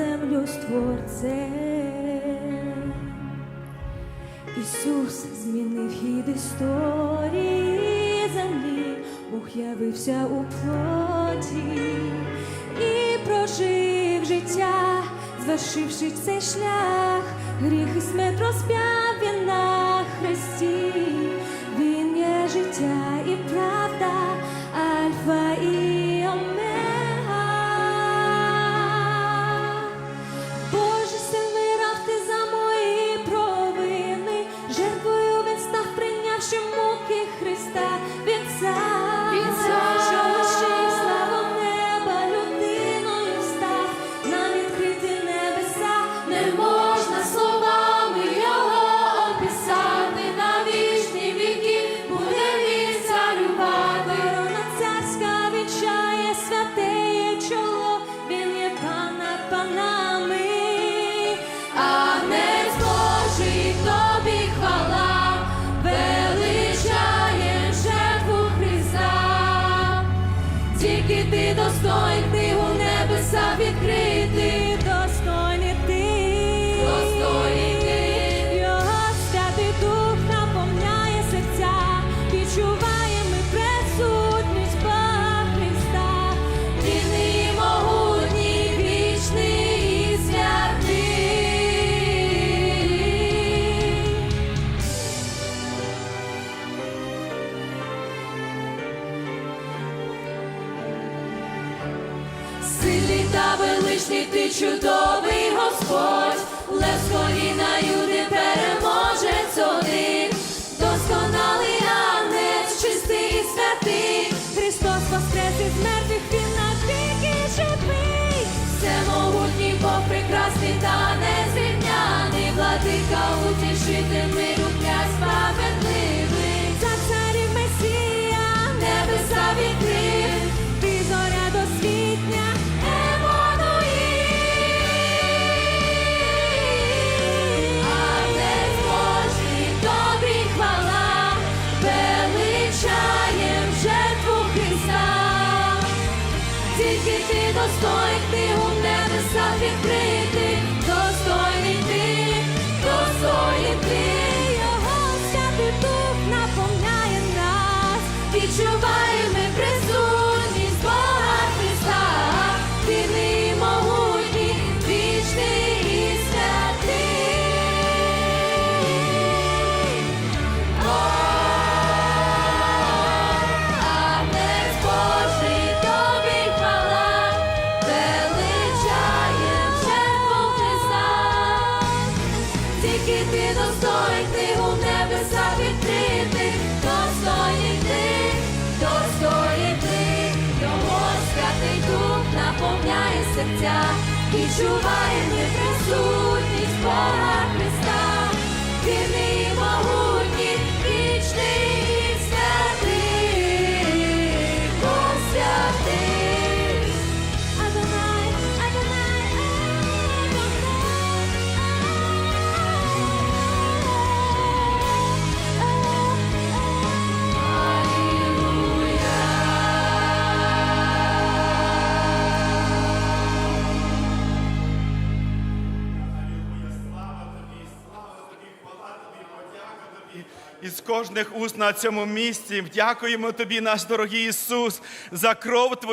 землю з творцем. Ісус змінив хід історії землі, Бог явився у плоті і прожив життя, звершивши цей шлях, гріх і смерть розп'яв він на хресті. Він є життя ти чудовий Господь, лев з коліна Юди ти достойний в небесах відкрити, достойний ти, достойний ти. Його святий дух наповняє нас. Тільки ти достойний ти у небесах відкрити, достойний ти, достойний ти, його святий дух наповняє серця, відчуваємо присутність Бога Христа, Із кожних уст на цьому місці дякуємо тобі, наш дорогий Ісус, за кров Твою.